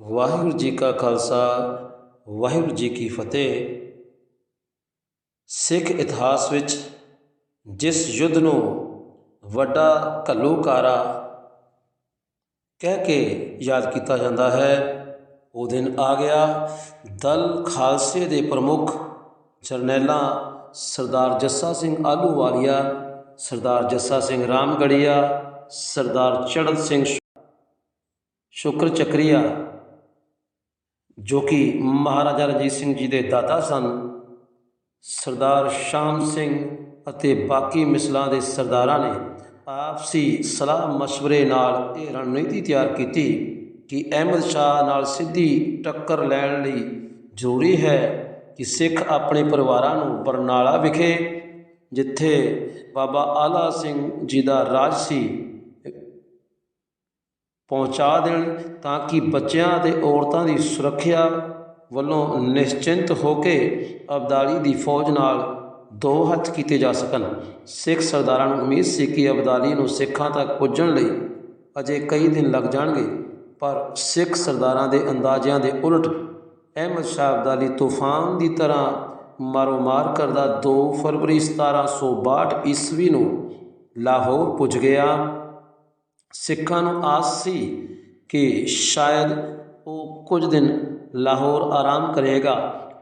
ਵਾਹਿਗੁਰੂ ਜੀ ਕਾ ਖਾਲਸਾ, ਵਾਹਿਗੁਰੂ ਜੀ ਕੀ ਫਤਿਹ। ਸਿੱਖ ਇਤਿਹਾਸ ਵਿੱਚ ਜਿਸ ਯੁੱਧ ਨੂੰ ਵੱਡਾ ਘੱਲੂਕਾਰਾ ਕਹਿ ਕੇ ਯਾਦ ਕੀਤਾ ਜਾਂਦਾ ਹੈ, ਉਹ ਦਿਨ ਆ ਗਿਆ। ਦਲ ਖਾਲਸੇ ਦੇ ਪ੍ਰਮੁੱਖ ਜਰਨੈਲਾਂ ਸਰਦਾਰ ਜੱਸਾ ਸਿੰਘ ਆਹਲੂਵਾਲੀਆ, ਸਰਦਾਰ ਜੱਸਾ ਸਿੰਘ ਰਾਮਗੜੀਆ, ਸਰਦਾਰ ਚੜਨ ਸਿੰਘ ਸ਼ੁਕਰ ਚੱਕਰੀਆ ਜੋ ਕਿ ਮਹਾਰਾਜਾ ਰਣਜੀਤ ਸਿੰਘ ਜੀ ਦੇ ਦਾਦਾ ਸਨ, ਸਰਦਾਰ ਸ਼ਾਮ ਸਿੰਘ ਅਤੇ ਬਾਕੀ ਮਿਸਲਾਂ ਦੇ ਸਰਦਾਰਾਂ ਨੇ ਆਪਸੀ ਸਲਾਹ مشਵਰੇ ਨਾਲ ਇਹ ਰਣਨੀਤੀ ਤਿਆਰ ਕੀਤੀ ਕਿ ਅਹਿਮਦ ਸ਼ਾਹ ਨਾਲ ਸਿੱਧੀ ਟੱਕਰ ਲੈਣ ਲਈ ਜ਼ਰੂਰੀ ਹੈ ਕਿ ਸਿੱਖ ਆਪਣੇ ਪਰਿਵਾਰਾਂ ਨੂੰ ਬਰਨਾਲਾ ਵਿਖੇ, ਜਿੱਥੇ ਬਾਬਾ ਆਲਾ ਸਿੰਘ ਜੀ ਦਾ ਰਾਜ ਸੀ ਪਹੁੰਚਾ ਦੇਣ ਤਾਂ ਕਿ ਬੱਚਿਆਂ ਅਤੇ ਔਰਤਾਂ ਦੀ ਸੁਰੱਖਿਆ ਵੱਲੋਂ ਨਿਸ਼ਚਿੰਤ ਹੋ ਕੇ ਅਬਦਾਲੀ ਦੀ ਫੌਜ ਨਾਲ ਦੋ ਹੱਥ ਕੀਤੇ ਜਾ ਸਕਣ। ਸਿੱਖ ਸਰਦਾਰਾਂ ਨੂੰ ਉਮੀਦ ਸੀ ਕਿ ਅਬਦਾਲੀ ਨੂੰ ਸਿੱਖਾਂ ਤੱਕ ਪੁੱਜਣ ਲਈ ਅਜੇ ਕਈ ਦਿਨ ਲੱਗ ਜਾਣਗੇ, ਪਰ ਸਿੱਖ ਸਰਦਾਰਾਂ ਦੇ ਅੰਦਾਜ਼ਿਆਂ ਦੇ ਉਲਟ ਅਹਿਮਦ ਸ਼ਾਹ ਅਬਦਾਲੀ ਤੂਫਾਨ ਦੀ ਤਰ੍ਹਾਂ ਮਾਰੋ ਮਾਰ ਕਰਦਾ 2 ਫਰਵਰੀ 1762 ਈਸਵੀ ਨੂੰ ਲਾਹੌਰ ਪੁੱਜ ਗਿਆ। ਸਿੱਖਾਂ ਨੂੰ ਆਸ ਸੀ ਕਿ ਸ਼ਾਇਦ ਉਹ ਕੁਝ ਦਿਨ ਲਾਹੌਰ ਆਰਾਮ ਕਰੇਗਾ,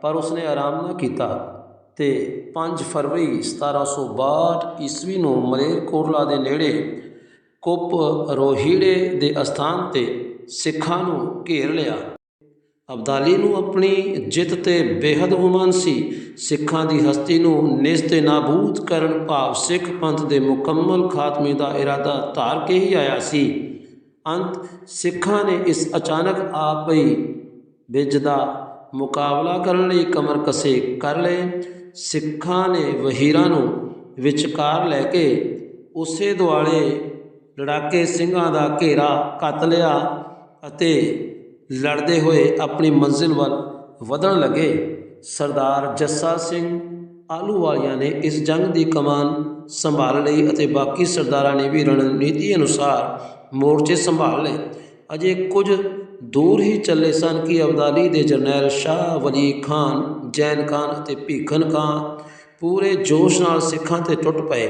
ਪਰ ਉਸਨੇ ਆਰਾਮ ਨਾ ਕੀਤਾ ਤੇ 5 ਫਰਵਰੀ 1762 ਈਸਵੀ ਨੂੰ ਮਲੇਰਕੋਟਲਾ ਦੇ ਨੇੜੇ ਕੁੱਪ ਰੋਹੀੜੇ ਦੇ ਅਸਥਾਨ ਤੇ ਸਿੱਖਾਂ ਨੂੰ ਘੇਰ ਲਿਆ। ਅਬਦਾਲੀ ਨੂੰ ਆਪਣੀ ਜਿੱਤ ਤੇ ਬੇਹੱਦ ਗੁਮਾਨ ਸੀ। ਸਿੱਖਾਂ ਦੀ ਹਸਤੀ ਨੂੰ ਨਿਸਤੇ ਨਾਬੂਦ ਕਰਨ ਭਾਵ ਸਿੱਖ ਪੰਥ ਦੇ ਮੁਕੰਮਲ ਖਾਤਮੇ ਦਾ ਇਰਾਦਾ ਧਾਰ ਕੇ ਹੀ ਆਇਆ ਸੀ। ਅੰਤ ਸਿੱਖਾਂ ਨੇ ਇਸ ਅਚਾਨਕ ਆ ਪਈ ਵਿਜ ਦਾ ਮੁਕਾਬਲਾ ਕਰਨ ਲਈ ਕਮਰ ਕਸੇ ਕਰ ਲਏ। ਸਿੱਖਾਂ ਨੇ ਵਹੀਰਾਂ ਨੂੰ ਵਿਚਕਾਰ ਲੈ ਕੇ ਉਸੇ ਦੁਆਲੇ ਲੜਾਕੇ ਸਿੰਘਾਂ ਦਾ ਘੇਰਾ ਕੱਤ ਲਿਆ ਅਤੇ ਲੜਦੇ ਹੋਏ ਆਪਣੀ ਮੰਜ਼ਿਲ ਵੱਲ ਵਧਣ ਲੱਗੇ। ਸਰਦਾਰ ਜੱਸਾ ਸਿੰਘ ਆਲੂਵਾਲੀਆ ਨੇ ਇਸ ਜੰਗ ਦੀ ਕਮਾਨ ਸੰਭਾਲ ਲਈ ਅਤੇ ਬਾਕੀ ਸਰਦਾਰਾਂ ਨੇ ਵੀ ਰਣਨੀਤੀ ਅਨੁਸਾਰ ਮੋਰਚੇ ਸੰਭਾਲ ਲਏ। ਅਜੇ ਕੁਝ ਦੂਰ ਹੀ ਚੱਲੇ ਸਨ ਕਿ ਅਬਦਾਲੀ ਦੇ ਜਰਨੈਲ ਸ਼ਾਹ ਵਲੀ ਖਾਨ, ਜੈਨ ਖਾਨ ਅਤੇ ਭੀਖਨ ਖਾਨ ਪੂਰੇ ਜੋਸ਼ ਨਾਲ ਸਿੱਖਾਂ ਤੇ ਟੁੱਟ ਪਏ।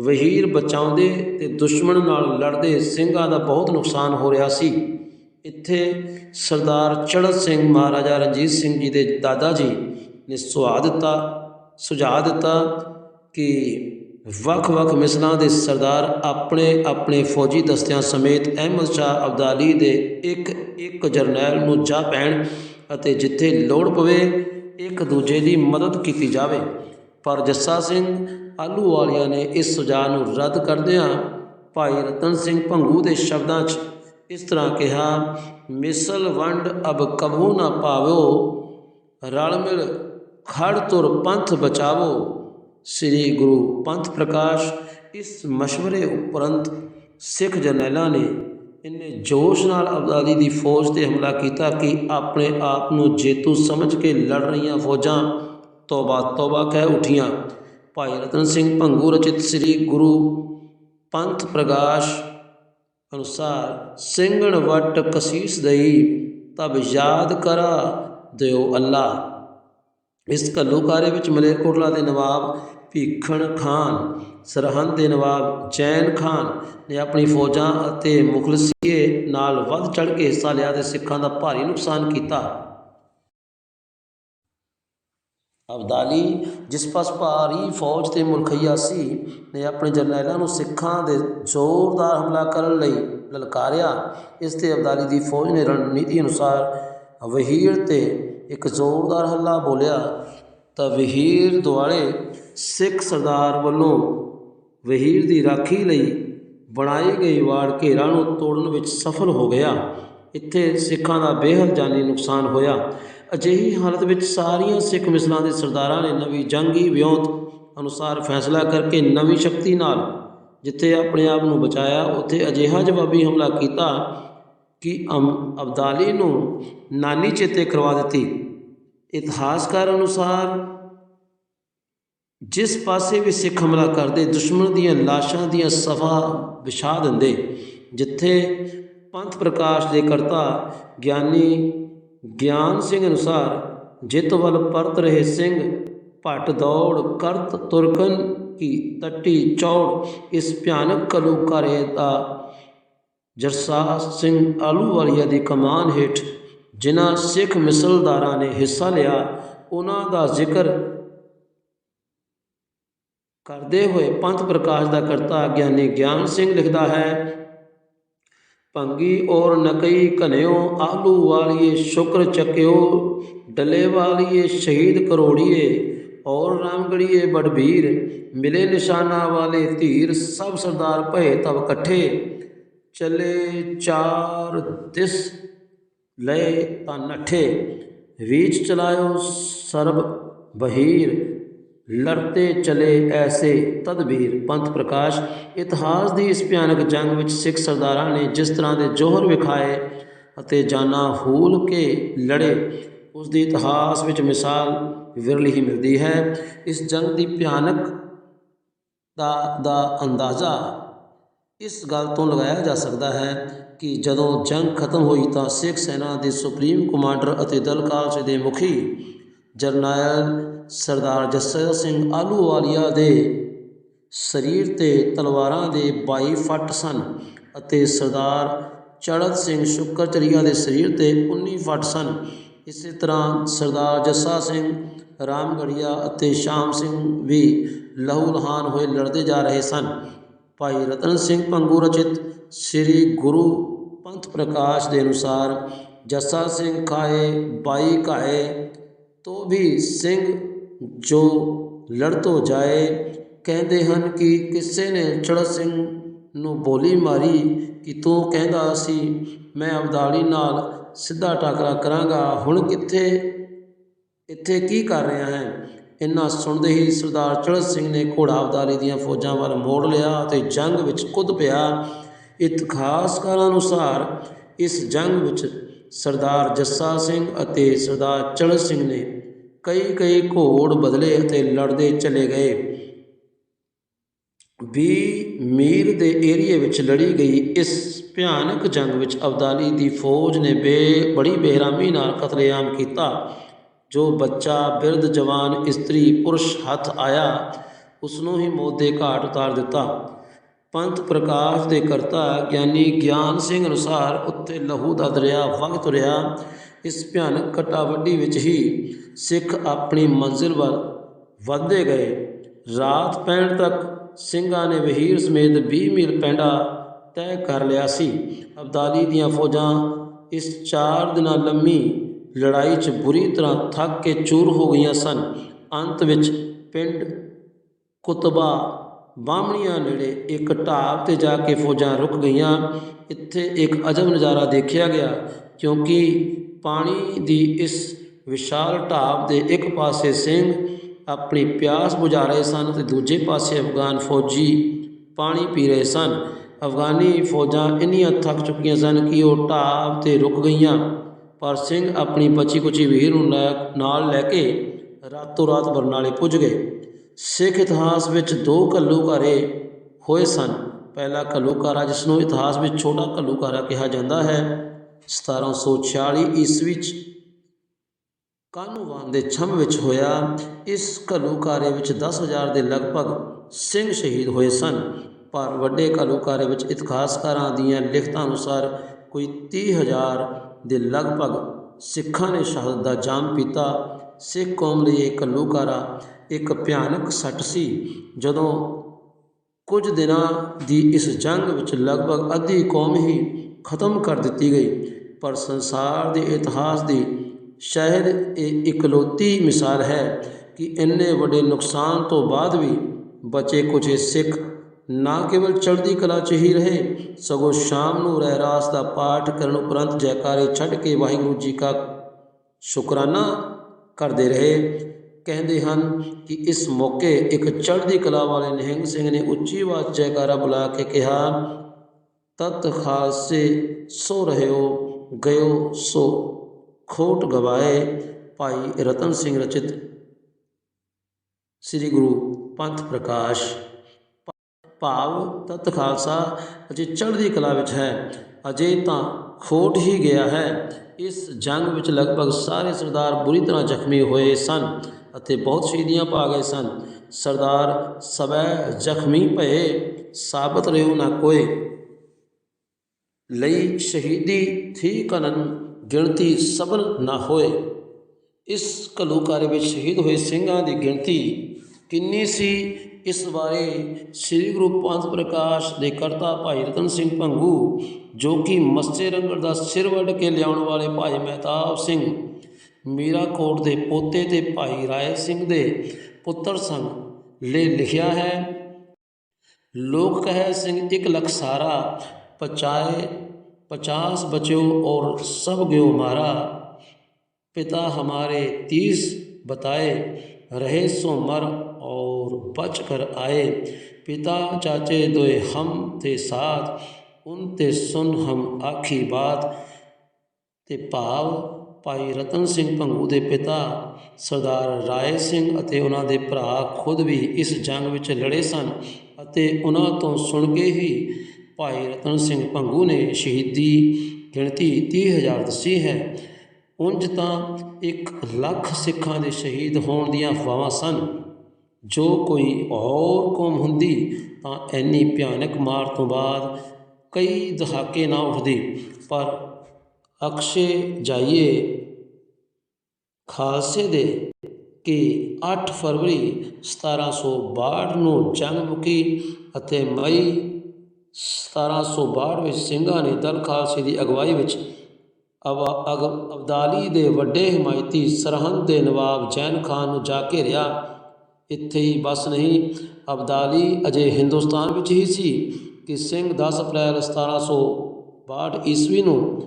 ਵਹੀਰ ਬਚਾਉਂਦੇ ਤੇ ਦੁਸ਼ਮਣ ਨਾਲ ਲੜਦੇ ਸਿੰਘਾਂ ਦਾ ਬਹੁਤ ਨੁਕਸਾਨ ਹੋ ਰਿਹਾ ਸੀ। ਇੱਥੇ ਸਰਦਾਰ ਚੜ੍ਹਤ ਸਿੰਘ ਮਹਾਰਾਜਾ ਰਣਜੀਤ ਸਿੰਘ ਜੀ ਦੇ ਦਾਦਾ ਜੀ ਨੇ ਸੁਝਾਅ ਦਿੱਤਾ ਸੁਝਾਅ ਦਿੱਤਾ ਕਿ ਵੱਖ-ਵੱਖ ਮਿਸਲਾਂ ਦੇ ਸਰਦਾਰ ਆਪਣੇ ਆਪਣੇ ਫੌਜੀ ਦਸਤਿਆਂ ਸਮੇਤ ਅਹਿਮਦ ਸ਼ਾਹ ਅਬਦਾਲੀ ਦੇ ਇੱਕ ਇੱਕ ਜਰਨੈਲ ਨੂੰ ਜਾ ਪੈਣ ਅਤੇ ਜਿੱਥੇ ਲੋੜ ਪਵੇ ਇੱਕ ਦੂਜੇ ਦੀ ਮਦਦ ਕੀਤੀ ਜਾਵੇ। ਪਰ ਜੱਸਾ ਸਿੰਘ ਆਲੂ ਆਲੂਵਾਲੀਆ ਨੇ ਇਸ ਸੁਝਾਅ ਨੂੰ ਰੱਦ ਕਰਦਿਆਂ ਭਾਈ ਰਤਨ ਸਿੰਘ ਭੰਗੂ ਦੇ ਸ਼ਬਦਾਂ 'ਚ ਇਸ ਤਰ੍ਹਾਂ ਕਿਹਾ, ਮਿਸਲ ਵੰਡ ਅਬ ਕਬੂ ਨਾ ਪਾਵੋ, ਰਲ ਮਿਲ ਖੜ ਤੁਰ ਪੰਥ ਬਚਾਵੋ। ਸ੍ਰੀ ਗੁਰੂ ਪੰਥ ਪ੍ਰਕਾਸ਼ ਇਸ مشਵਰੇ ਉਪਰੰਤ ਸਿੱਖ ਜਰਨੈਲਾਂ ਨੇ ਇੰਨੇ ਜੋਸ਼ ਨਾਲ ਅਬਦਾਲੀ ਦੀ ਫੌਜ ਤੇ ਹਮਲਾ ਕੀਤਾ ਕਿ ਆਪਣੇ ਆਪ ਨੂੰ ਜੇਤੂ ਸਮਝ ਕੇ ਲੜ ਰਹੀਆਂ ਫੌਜਾਂ ਤੋਬਾ ਤੋਬਾ ਕਹਿ ਉਠੀਆਂ। ਭਾਈ ਰਤਨ ਸਿੰਘ ਭੰਗੂ ਰਚਿਤ ਸ੍ਰੀ ਗੁਰੂ ਪੰਥ ਪ੍ਰਕਾਸ਼ ਅਨੁਸਾਰ ਸਿੰਘਣ ਵਟ ਕਸੀਸ ਦਈ, ਤਬ ਯਾਦ ਕਰਾ ਦਿਓ ਅੱਲਾ। ਇਸ ਘੱਲੂਕਾਰੇ ਵਿੱਚ ਮਲੇਰਕੋਟਲਾ ਦੇ ਨਵਾਬ ਭੀਖਣ ਖਾਨ, ਸਰਹੰਦ ਦੇ ਨਵਾਬ ਜੈਨ ਖਾਨ ਨੇ ਆਪਣੀ ਫੌਜਾਂ ਅਤੇ ਮੁਖਲਸੀਏ ਨਾਲ ਵੱਧ ਚੜ ਕੇ ਹਿੱਸਾ ਲਿਆ ਤੇ ਸਿੱਖਾਂ ਦਾ ਭਾਰੀ ਨੁਕਸਾਨ ਕੀਤਾ। ਅਬਦਾਲੀ, ਜਿਸ ਪਾਸ ਭਾਰੀ ਫੌਜ ਤੇ ਮੁਲਖਈਆ ਸੀ ਨੇ ਆਪਣੇ ਜਰਨੈਲਾਂ ਨੂੰ ਸਿੱਖਾਂ ਦੇ ਜ਼ੋਰਦਾਰ ਹਮਲਾ ਕਰਨ ਲਈ ਲਲਕਾਰਿਆ, ਇਸ ਤੇ ਅਬਦਾਲੀ ਦੀ ਫੌਜ ਨੇ ਰਣਨੀਤੀ ਅਨੁਸਾਰ ਵਹੀਰ ਤੇ ਇੱਕ ਜ਼ੋਰਦਾਰ ਹੱਲਾ ਬੋਲਿਆ। ਤਾਂ ਵਹੀਰ ਦੁਆਲੇ ਸਿੱਖ ਸਰਦਾਰ ਵੱਲੋਂ ਵਹੀਰ ਦੀ ਰਾਖੀ ਲਈ ਬਣਾਏ ਗਏ ਵਾੜ ਘੇਰਾ ਨੂੰ ਤੋੜਨ ਵਿੱਚ ਸਫਲ ਹੋ ਗਿਆ। ਇੱਥੇ ਸਿੱਖਾਂ ਦਾ ਬੇਹੱਦ ਜਾਨੀ ਨੁਕਸਾਨ ਹੋਇਆ। ਅਜਿਹੀ ਹਾਲਤ ਵਿੱਚ ਸਾਰੀਆਂ ਸਿੱਖ ਮਿਸਲਾਂ ਦੇ ਸਰਦਾਰਾਂ ਨੇ ਨਵੀਂ ਜੰਗੀ, ਵਿਉਂਤ ਅਨੁਸਾਰ ਫੈਸਲਾ ਕਰਕੇ ਨਵੀਂ ਸ਼ਕਤੀ ਨਾਲ ਜਿੱਥੇ ਆਪਣੇ ਆਪ ਨੂੰ ਬਚਾਇਆ, ਉੱਥੇ ਅਜਿਹਾ ਜਵਾਬੀ ਹਮਲਾ ਕੀਤਾ ਕਿ ਅਮ- ਅਬਦਾਲੀ ਨੂੰ ਨਾਨੀ ਚੇਤੇ ਕਰਵਾ ਦਿੱਤੀ। ਇਤਿਹਾਸਕਾਰ ਅਨੁਸਾਰ ਜਿਸ ਪਾਸੇ ਵੀ ਸਿੱਖ ਹਮਲਾ ਕਰਦੇ, ਦੁਸ਼ਮਣ ਦੀਆਂ ਲਾਸ਼ਾਂ ਦੀਆਂ ਸਫਾ ਵਿਛਾ ਦਿੰਦੇ, ਜਿੱਥੇ ਪੰਥ ਪ੍ਰਕਾਸ਼ ਦੇ ਕਰਤਾ ਗਿਆਨੀ ਗਿਆਨ ਸਿੰਘ ਅਨੁਸਾਰ, ਜਿਤ ਵੱਲ ਪਰਤ ਰਹੇ ਸਿੰਘ, ਭਟ ਦੌੜ ਕਰਤ ਤੁਰਕਨ ਕੀ ਤੱਟੀ ਚੌੜ, ਇਸ ਭਿਆਨਕ ਕਲੂਕਾਰੇ ਦਾ ਜਰਸਾ ਸਿੰਘ ਆਲੂਵਾਲੀਆ ਦੀ ਕਮਾਨ ਹੇਠ, ਜਿਨ੍ਹਾਂ ਸਿੱਖ ਮਿਸਲਦਾਰਾਂ ਨੇ ਹਿੱਸਾ ਲਿਆ, ਉਹਨਾਂ ਦਾ ਜ਼ਿਕਰ ਕਰਦੇ ਹੋਏ ਪੰਥ ਪ੍ਰਕਾਸ਼ ਦਾ ਕਰਤਾ ਗਿਆਨੀ ਗਿਆਨ ਸਿੰਘ ਲਿਖਦਾ ਹੈ ਭੰਗੀ ਔਰ ਨਕਈ ਘਨਿਓ, ਆਲੂ ਵਾਲੀਏ ਸ਼ੁਕਰ ਚੱਕਿਓ, ਡੱਲੇ ਵਾਲੀਏ ਸ਼ਹੀਦ ਕਰੋੜੀਏ, ਔਰ ਰਾਮਗੜੀਏ ਬੜਬੀਰ, ਮਿਲੇ ਨਿਸ਼ਾਨਾ ਵਾਲੇ ਧੀਰ, ਸਭ ਸਰਦਾਰ ਭਏ ਤਬ ਇਕੱਠੇ, ਚੱਲੇ ਚਾਰ ਦਿਸ ਲਏ ਤਾਂ ਨੱਠੇ ਵੀਚ ਚਲਾਇਓ ਸਰਬ ਬਹੀਰ ਲੜਤੇ ਚਲੇ ਐਸੇ ਤਦਬੀਰ ਪੰਥ ਪ੍ਰਕਾਸ਼। ਇਤਿਹਾਸ ਦੀ ਇਸ ਭਿਆਨਕ ਜੰਗ ਵਿੱਚ ਸਿੱਖ ਸਰਦਾਰਾਂ ਨੇ ਜਿਸ ਤਰ੍ਹਾਂ ਦੇ ਜੋਹਰ ਵਿਖਾਏ ਅਤੇ ਜਾਨਾਂ ਹੂਲ ਕੇ ਲੜੇ, ਉਸ ਦੀ ਇਤਿਹਾਸ ਵਿੱਚ ਮਿਸਾਲ ਵਿਰਲੀ ਹੀ ਮਿਲਦੀ ਹੈ। ਇਸ ਜੰਗ ਦੀ ਭਿਆਨਕ ਦਾ ਦਾ ਅੰਦਾਜ਼ਾ ਇਸ ਗੱਲ ਤੋਂ ਲਗਾਇਆ ਜਾ ਸਕਦਾ ਹੈ ਕਿ ਜਦੋਂ ਜੰਗ ਖਤਮ ਹੋਈ ਤਾਂ ਸਿੱਖ ਸੈਨਾ ਦੇ ਸੁਪਰੀਮ ਕਮਾਂਡਰ ਅਤੇ ਦਲ ਖਾਲਸੇ ਦੇ ਮੁਖੀ ਜਰਨੈਲ ਸਰਦਾਰ ਜੱਸਾ ਸਿੰਘ ਆਲੂਵਾਲੀਆ ਦੇ ਸਰੀਰ ਤੇ ਤਲਵਾਰਾਂ ਦੇ 22 ਫੱਟ ਸਨ ਅਤੇ ਸਰਦਾਰ ਚੜਤ ਸਿੰਘ ਸ਼ੁਕਰਚਰੀਆ ਦੇ ਸਰੀਰ ਤੇ 19 ਫੱਟ ਸਨ। ਇਸੇ ਤਰ੍ਹਾਂ ਸਰਦਾਰ ਜੱਸਾ ਸਿੰਘ ਰਾਮਗੜੀਆ ਅਤੇ ਸ਼ਾਮ ਸਿੰਘ ਵੀ ਲਹੂ ਲਹਾਨ ਹੋਏ ਲੜਦੇ ਜਾ ਰਹੇ ਸਨ। ਭਾਈ ਰਤਨ ਸਿੰਘ ਪੰਗੂ ਰਚਿਤ ਸ੍ਰੀ ਗੁਰੂ ਪੰਥ ਪ੍ਰਕਾਸ਼ ਦੇ ਅਨੁਸਾਰ ਜੱਸਾ ਸਿੰਘ ਖਾਏ, ਬਾਈ ਘਾਏ ਤੋਂ ਵੀ ਸਿੰਘ ਜੋ ਲੜ ਤੋਂ ਜਾਏ, ਕਹਿੰਦੇ ਹਨ ਕਿ ਕਿਸੇ ਨੇ ਚੜਤ ਸਿੰਘ ਨੂੰ ਬੋਲੀ ਮਾਰੀ ਕਿ ਤੂੰ ਕਹਿੰਦਾ ਸੀ, ਮੈਂ ਅਬਦਾਲੀ ਨਾਲ ਸਿੱਧਾ ਟਾਕਰਾ ਕਰਾਂਗਾ। ਹੁਣ ਕਿੱਥੇ, ਇੱਥੇ ਕੀ ਕਰ ਰਿਹਾ ਹੈ? ਇੰਨਾ ਸੁਣਦੇ ਹੀ ਸਰਦਾਰ ਚੜਤ ਸਿੰਘ ਨੇ ਘੋੜਾ ਅਬਦਾਲੀ ਦੀਆਂ ਫੌਜਾਂ ਵੱਲ ਮੋੜ ਲਿਆ ਅਤੇ ਜੰਗ ਵਿੱਚ ਕੁੱਦ ਪਿਆ। ਇਤਿਹਾਸਕਾਰਾਂ ਅਨੁਸਾਰ ਇਸ ਜੰਗ ਵਿੱਚ ਸਰਦਾਰ ਜੱਸਾ ਸਿੰਘ ਅਤੇ ਸਰਦਾਰ ਚੜਤ ਸਿੰਘ ਨੇ ਕਈ ਕਈ ਘੋੜ ਬਦਲੇ ਅਤੇ ਲੜਦੇ ਚਲੇ ਗਏ। ਵੀ ਮੀਰ ਦੇ ਏਰੀਏ ਵਿੱਚ ਲੜੀ ਗਈ, ਇਸ ਭਿਆਨਕ ਜੰਗ ਵਿੱਚ ਅਬਦਾਲੀ ਦੀ ਫੌਜ ਨੇ ਬੇ, ਬੜੀ ਬੇਰਹਿਮੀ ਨਾਲ ਕਤਲੇਆਮ ਕੀਤਾ। ਜੋ ਬੱਚਾ, ਬਿਰਧ ਜਵਾਨ, ਇਸਤਰੀ, ਪੁਰਸ਼ ਹੱਥ ਆਇਆ ਉਸ ਨੂੰ ਹੀ ਮੌਤ ਦੇ ਘਾਟ ਉਤਾਰ ਦਿੱਤਾ। ਪੰਥ ਪ੍ਰਕਾਸ਼ ਦੇ ਕਰਤਾ ਗਿਆਨੀ ਗਿਆਨ ਸਿੰਘ ਅਨੁਸਾਰ ਉੱਤੇ ਲਹੂ ਦਾ ਦਰਿਆ, ਵਗ ਤੁਰਿਆ। ਇਸ ਭਿਆਨਕ ਕਟਾਵੱਡੀ ਵਿੱਚ ਹੀ ਸਿੱਖ ਆਪਣੀ ਮੰਜ਼ਿਲ ਵੱਲ ਵਧਦੇ ਗਏ। ਰਾਤ ਪੈਣ ਤੱਕ ਸਿੰਘਾਂ ਨੇ ਵਹੀਰ ਸਮੇਤ 20 ਮੀਲ ਪੈਂਡਾ ਤੈਅ ਕਰ ਲਿਆ ਸੀ। ਅਬਦਾਲੀ ਦੀਆਂ ਫੌਜਾਂ ਇਸ 4 ਦਿਨਾਂ ਲੰਮੀ ਲੜਾਈ 'ਚ ਬੁਰੀ ਤਰ੍ਹਾਂ ਥੱਕ ਕੇ ਚੂਰ ਹੋ ਗਈਆਂ ਸਨ। ਅੰਤ ਵਿੱਚ ਪਿੰਡ ਕੁਤਬਾ ਬਾਹਮਣੀਆਂ ਨੇੜੇ ਇੱਕ ਢਾਬ ਤੇ ਜਾ ਕੇ ਫੌਜਾਂ ਰੁਕ ਗਈਆਂ। ਇੱਥੇ ਇੱਕ ਅਜਬ ਨਜ਼ਾਰਾ ਦੇਖਿਆ ਗਿਆ, ਕਿਉਂਕਿ ਪਾਣੀ ਦੀ ਇਸ ਵਿਸ਼ਾਲ ਢਾਬ ਦੇ ਇੱਕ ਪਾਸੇ ਸਿੰਘ ਆਪਣੀ ਪਿਆਸ ਬੁਝਾ ਰਹੇ ਸਨ ਤੇ ਦੂਜੇ ਪਾਸੇ ਅਫਗਾਨ ਫੌਜੀ ਪਾਣੀ ਪੀ ਰਹੇ ਸਨ। ਅਫਗਾਨੀ ਫੌਜਾਂ ਇੰਨੀਆਂ ਥੱਕ ਚੁੱਕੀਆਂ ਸਨ ਕਿ ਉਹ ਢਾਬ ਤੇ ਰੁਕ ਗਈਆਂ, ਪਰ ਸਿੰਘ ਆਪਣੀ ਬਚੀ ਕੁਚੀ ਵੀਰ ਨੂੰ ਲੈ, ਨਾਲ ਲੈ ਕੇ ਰਾਤੋਂ ਰਾਤ ਬਰਨਾਲੇ ਪੁੱਜ ਗਏ। ਸਿੱਖ ਇਤਿਹਾਸ ਵਿੱਚ ਦੋ ਘੱਲੂਘਾਰੇ ਹੋਏ ਸਨ। ਪਹਿਲਾ ਘੱਲੂਕਾਰਾ ਜਿਸ ਨੂੰ ਇਤਿਹਾਸ ਵਿੱਚ ਛੋਟਾ ਘੱਲੂਕਾਰਾ ਕਿਹਾ ਜਾਂਦਾ ਹੈ 1746 ਈਸਵੀ ਵਿੱਚ ਕਾਨੂੰਵਾਨ ਦੇ ਛੰਮ ਵਿੱਚ ਹੋਇਆ, ਇਸ ਘੱਲੂਕਾਰੇ ਵਿੱਚ 10000 ਦੇ ਲਗਭਗ ਸਿੰਘ ਸ਼ਹੀਦ ਹੋਏ ਸਨ। ਪਰ ਵੱਡੇ ਘੱਲੂਕਾਰੇ ਵਿੱਚ ਇਤਿਹਾਸਕਾਰਾਂ ਦੀਆਂ ਲਿਖਤਾਂ ਅਨੁਸਾਰ ਕੋਈ 30000 ਦੇ ਲਗਭਗ ਸਿੱਖਾਂ ਨੇ ਸ਼ਹਾਦਤ ਦਾ ਜਾਮ ਪੀਤਾ। ਸਿੱਖ ਕੌਮ ਲਈ ਇਹ ਘੱਲੂਕਾਰਾ ਇੱਕ ਭਿਆਨਕ ਸੱਟ ਸੀ। ਜਦੋਂ ਕੁਝ ਦਿਨਾਂ ਦੀ ਇਸ ਜੰਗ ਵਿੱਚ ਲਗਭਗ ਅੱਧੀ ਕੌਮ ਹੀ ਖਤਮ ਕਰ ਦਿੱਤੀ ਗਈ। ਪਰ ਸੰਸਾਰ ਦੇ ਇਤਿਹਾਸ ਦੀ ਸ਼ਾਇਦ ਇਹ ਇਕਲੌਤੀ ਮਿਸਾਲ ਹੈ ਕਿ ਇੰਨੇ ਵੱਡੇ ਨੁਕਸਾਨ ਤੋਂ ਬਾਅਦ ਵੀ ਬਚੇ ਕੁਝ ਸਿੱਖ ਨਾ ਕੇਵਲ ਚੜ੍ਹਦੀ ਕਲਾ 'ਚ ਹੀ ਰਹੇ, ਸਗੋਂ ਸ਼ਾਮ ਨੂੰ ਰਹਿਰਾਸ ਦਾ ਪਾਠ ਕਰਨ ਉਪਰੰਤ ਜੈਕਾਰੇ ਛੱਡ ਕੇ ਵਾਹਿਗੁਰੂ ਜੀ ਕਾ ਸ਼ੁਕਰਾਨਾ ਕਰਦੇ ਰਹੇ। ਕਹਿੰਦੇ ਹਨ ਕਿ ਇਸ ਮੌਕੇ ਇੱਕ ਚੜ੍ਹਦੀ ਕਲਾ ਵਾਲੇ ਨਿਹੰਗ ਸਿੰਘ ਨੇ ਉੱਚੀ ਆਵਾਜ਼ ਜੈਕਾਰਾ ਬੁਲਾ ਕੇ ਕਿਹਾ, ਤਤ ਖਾਲਸੇ ਸੋ ਰਹਿਓ ਗਇਓ ਸੋ ਖੋਟ ਗਵਾਏ ਭਾਈ ਰਤਨ ਸਿੰਘ ਰਚਿਤ। ਸ੍ਰੀ ਗੁਰੂ ਪੰਥ ਪ੍ਰਕਾਸ਼। ਭਾਵ ਤਤ ਖਾਲਸਾ, ਅਜੇ ਚੜ੍ਹਦੀ ਕਲਾ ਵਿੱਚ ਹੈ, ਅਜੇ ਤਾਂ ਖੋਟ ਹੀ ਗਿਆ ਹੈ। ਇਸ ਜੰਗ ਵਿੱਚ ਲਗਭਗ ਸਾਰੇ ਸਰਦਾਰ ਬੁਰੀ ਤਰ੍ਹਾਂ ਜ਼ਖਮੀ ਹੋਏ ਸਨ ਅਤੇ ਬਹੁਤ ਸ਼ਹੀਦੀਆਂ ਪਾ ਗਏ ਸਨ। ਸਰਦਾਰ ਸਵੈ ਜ਼ਖਮੀ ਭਏ, ਸਾਬਤ ਰਿਓ ਨਾ ਕੋਏ। ਲਈ ਸ਼ਹੀਦੀ ਥੀ ਕਨਨ ਗਿਣਤੀ ਸਭਨ ਨਾ ਹੋਏ। ਇਸ ਘੱਲੂਘਾਰੇ ਵਿੱਚ ਸ਼ਹੀਦ ਹੋਏ ਸਿੰਘਾਂ ਦੀ ਗਿਣਤੀ ਕਿੰਨੀ ਸੀ? ਇਸ ਬਾਰੇ ਸ੍ਰੀ ਗੁਰੂ ਪੰਥ ਪ੍ਰਕਾਸ਼ ਦੇ ਕਰਤਾ ਭਾਈ ਰਤਨ ਸਿੰਘ ਭੰਗੂ, ਜੋ ਕਿ ਮੱਸੇ ਰੰਗੜ ਦਾ ਸਿਰ ਵੱਢ ਕੇ ਲਿਆਉਣ ਵਾਲੇ ਭਾਈ ਮਹਿਤਾਬ ਸਿੰਘ ਮੀਰਾ ਕੋਟ ਦੇ ਪੋਤੇ ਤੇ ਭਾਈ ਰਾਏ ਸਿੰਘ ਦੇ ਪੁੱਤਰ ਸਨ। ਲੈ ਲਿਖਿਆ ਹੈ, ਲੋਕ ਕਹੈ ਸਿੰਘ ਇੱਕ ਲੱਖ ਸਾਰਾ ਪਚਾਏ पचास बच्चों और सब गयो मारा पिता हमारे तीस बताए रहे सो मर और बच कर आए पिता चाचे दोए हम थे साथ उन ते सुन हम आखी बात ਤੇ ਭਾਵ ਭਾਈ ਰਤਨ ਸਿੰਘ ਭੰਗੂ ਦੇ ਪਿਤਾ ਸਰਦਾਰ ਰਾਏ ਸਿੰਘ ਅਤੇ ਉਹਨਾਂ ਦੇ ਭਰਾ ਖੁਦ ਵੀ ਇਸ ਜੰਗ ਵਿੱਚ ਲੜੇ ਸਨ ਅਤੇ ਉਹਨਾਂ ਤੋਂ ਸੁਣ ਕੇ ਹੀ ਭਾਈ ਰਤਨ ਸਿੰਘ ਭੰਗੂ ਨੇ ਸ਼ਹੀਦੀ ਗਿਣਤੀ 30000 ਦੱਸੀ ਹੈ। ਉਂਝ ਤਾਂ 1 ਲੱਖ ਸਿੱਖਾਂ ਦੇ ਸ਼ਹੀਦ ਹੋਣ ਦੀਆਂ ਅਫਵਾਹਾਂ ਸਨ। ਜੋ ਕੋਈ ਹੋਰ ਕੌਮ ਹੁੰਦੀ ਤਾਂ ਐਨੀ ਭਿਆਨਕ ਮਾਰ ਤੋਂ ਬਾਅਦ ਕਈ ਦਹਾਕੇ ਨਾ ਉੱਠਦੀ। ਪਰ ਅਕਸ਼ੇ ਜਾਈਏ ਖਾਲਸੇ ਦੇ ਕਿ 8 ਫਰਵਰੀ 1762 ਨੂੰ ਜੰਗ ਮੁਕੀ ਅਤੇ ਮਈ 1762 ਵਿੱਚ ਸਿੰਘਾਂ ਨੇ ਦਲ ਖਾਲਸੇ ਦੀ ਅਗਵਾਈ ਵਿੱਚ ਅਬ ਅਗ, ਅਬਦਾਲੀ ਦੇ ਵੱਡੇ ਹਮਾਇਤੀ ਸਰਹੰਦ ਦੇ ਨਵਾਬ ਜੈਨ ਖਾਨ ਨੂੰ ਜਾ ਕੇ ਘੇਰਿਆ ਇੱਥੇ ਹੀ ਬਸ ਨਹੀਂ, ਅਬਦਾਲੀ ਅਜੇ ਹਿੰਦੁਸਤਾਨ ਵਿੱਚ ਹੀ ਸੀ ਕਿ ਸਿੰਘ 10 ਅਪ੍ਰੈਲ 1762 ਈਸਵੀ ਨੂੰ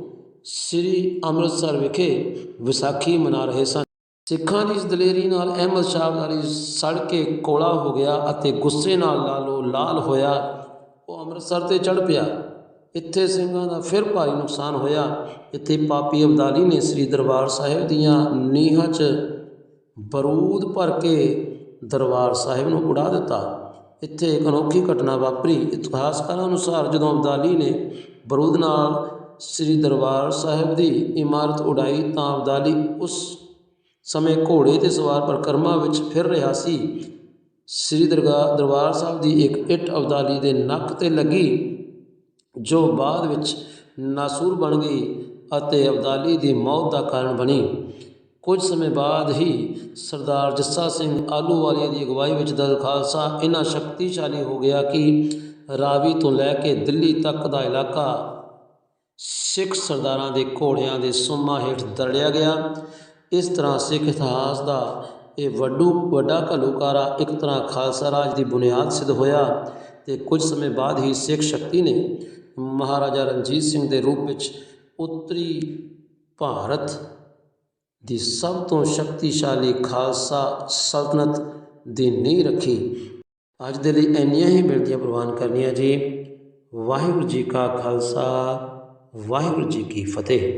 ਸ੍ਰੀ ਅੰਮ੍ਰਿਤਸਰ ਵਿਖੇ ਵਿਸਾਖੀ ਮਨਾ ਰਹੇ ਸਨ। ਸਿੱਖਾਂ ਦੀ ਇਸ ਦਲੇਰੀ ਨਾਲ ਅਹਿਮਦ ਸ਼ਾਹ ਅਬਦਾਲੀ ਸੜ ਕੇ ਕੋਲਾ ਹੋ ਗਿਆ ਅਤੇ ਗੁੱਸੇ ਨਾਲ ਲਾਲੋ, ਲਾਲ ਹੋਇਆ। ਉਹ ਅੰਮ੍ਰਿਤਸਰ ਤੇ ਚੜ ਪਿਆ। ਇੱਥੇ ਸਿੰਘਾਂ ਦਾ ਫਿਰ ਭਾਰੀ ਨੁਕਸਾਨ ਹੋਇਆ। ਇੱਥੇ ਪਾਪੀ ਅਬਦਾਲੀ ਨੇ ਸ੍ਰੀ ਦਰਬਾਰ ਸਾਹਿਬ ਦੀਆਂ ਨੀਹਾਂ 'ਚ ਬਰੂਦ ਭਰ ਕੇ ਦਰਬਾਰ ਸਾਹਿਬ ਨੂੰ ਉਡਾ ਦਿੱਤਾ। ਇੱਥੇ ਇੱਕ ਅਨੋਖੀ ਘਟਨਾ ਵਾਪਰੀ। ਇਤਿਹਾਸਕਾਰਾਂ ਅਨੁਸਾਰ ਜਦੋਂ ਅਬਦਾਲੀ ਨੇ ਬਰੂਦ ਨਾਲ ਸ੍ਰੀ ਦਰਬਾਰ ਸਾਹਿਬ ਦੀ ਇਮਾਰਤ ਉਡਾਈ ਤਾਂ ਅਬਦਾਲੀ ਉਸ ਸਮੇਂ ਘੋੜੇ ਤੇ ਸਵਾਰ ਪਰਕਰਮਾ ਵਿੱਚ ਫਿਰ ਰਿਹਾ ਸੀ। ਸ੍ਰੀ ਦਰਗਾਹ ਦਰਬਾਰ ਸਾਹਿਬ ਦੀ ਇੱਕ ਇੱਟ ਅਬਦਾਲੀ ਦੇ ਨੱਕ ਤੇ ਲੱਗੀ, ਜੋ ਬਾਅਦ ਵਿੱਚ ਨਾਸੂਰ ਬਣ ਗਈ ਅਤੇ ਅਬਦਾਲੀ ਦੀ ਮੌਤ ਦਾ ਕਾਰਨ ਬਣੀ। ਕੁਝ ਸਮੇਂ ਬਾਅਦ ਹੀ ਸਰਦਾਰ ਜੱਸਾ ਸਿੰਘ ਆਲੂਵਾਲੀਆ ਦੀ ਅਗਵਾਈ ਵਿੱਚ ਦਲ ਖਾਲਸਾ ਇੰਨਾ ਸ਼ਕਤੀਸ਼ਾਲੀ ਹੋ ਗਿਆ ਕਿ ਰਾਵੀ ਤੋਂ ਲੈ ਕੇ ਦਿੱਲੀ ਤੱਕ ਦਾ ਇਲਾਕਾ ਸਿੱਖ ਸਰਦਾਰਾਂ ਦੇ ਘੋੜਿਆਂ ਦੇ ਸੁੰਮਾਂ ਹੇਠ ਦਰੜਿਆ ਗਿਆ। ਇਸ ਤਰ੍ਹਾਂ ਸਿੱਖ ਇਤਿਹਾਸ ਦਾ ਇਹ ਵੱਡੂ, ਵੱਡਾ ਘਲੂਕਾਰਾ ਇੱਕ ਤਰ੍ਹਾਂ ਖਾਲਸਾ ਰਾਜ ਦੀ ਬੁਨਿਆਦ ਸਿੱਧ ਹੋਇਆ ਤੇ ਕੁਝ ਸਮੇਂ ਬਾਅਦ ਹੀ ਸਿੱਖ ਸ਼ਕਤੀ ਨੇ ਮਹਾਰਾਜਾ ਰਣਜੀਤ ਸਿੰਘ ਦੇ ਰੂਪ ਵਿੱਚ ਉੱਤਰੀ ਭਾਰਤ ਦੀ ਸਭ ਤੋਂ ਸ਼ਕਤੀਸ਼ਾਲੀ ਖਾਲਸਾ ਸਲਤਨਤ ਦੀ ਨੀਂਹ ਰੱਖੀ। ਅੱਜ ਦੇ ਲਈ ਇੰਨੀਆਂ ਹੀ ਬੇਨਤੀਆਂ ਪ੍ਰਵਾਨ ਕਰਨੀਆਂ ਜੀ। ਵਾਹਿਗੁਰੂ ਜੀ ਕਾ ਖਾਲਸਾ, ਵਾਹਿਗੁਰੂ ਜੀ ਕੀ ਫਤਿਹ।